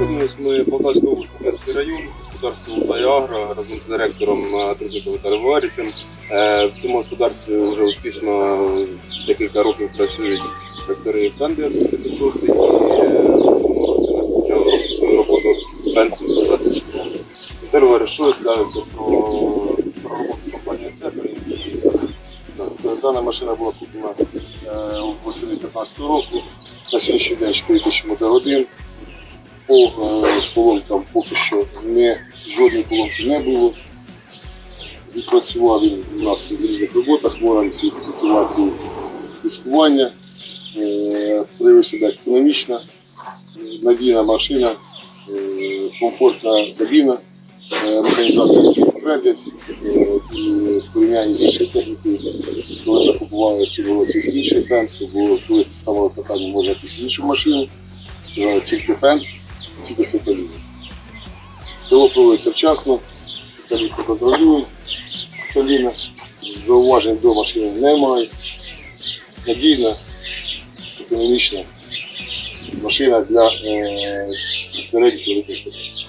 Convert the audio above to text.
Знаходимось ми Полтавська область, Луганський район, господарство «Агро» разом з директором е, Трудником Віталієм. Е, В цьому господарстві вже успішно декілька років працюють трактори Фен 936 і е, в цьому році розпочав свою роботу Фен 724. Віталій Валерійович, що ви скажете про, роботу з компанією Цепель? Дана машина була куплена е, у восени 2015 року. На сьогоднішній день 4 тисячі. По е, поломкам поки що не, жодної поломки не було. Відпрацював він у нас в різних роботах, воранці, культивації, дискування. Е, Проявив себе економічна, е, надійна машина, е, комфортна кабіна. Е, Механізатори це підтвердять. Е, І в порівнянні з іншою технікою, коли ми купували цьому році інший фен, то було, коли ставили питання, може якусь іншу машину, сказали тільки фен, тільки соколіна. Село проводиться вчасно, спеціалісти контролюють соколіна, зауважень до машини немає. Надійна, економічна машина для е, середніх великих господарств.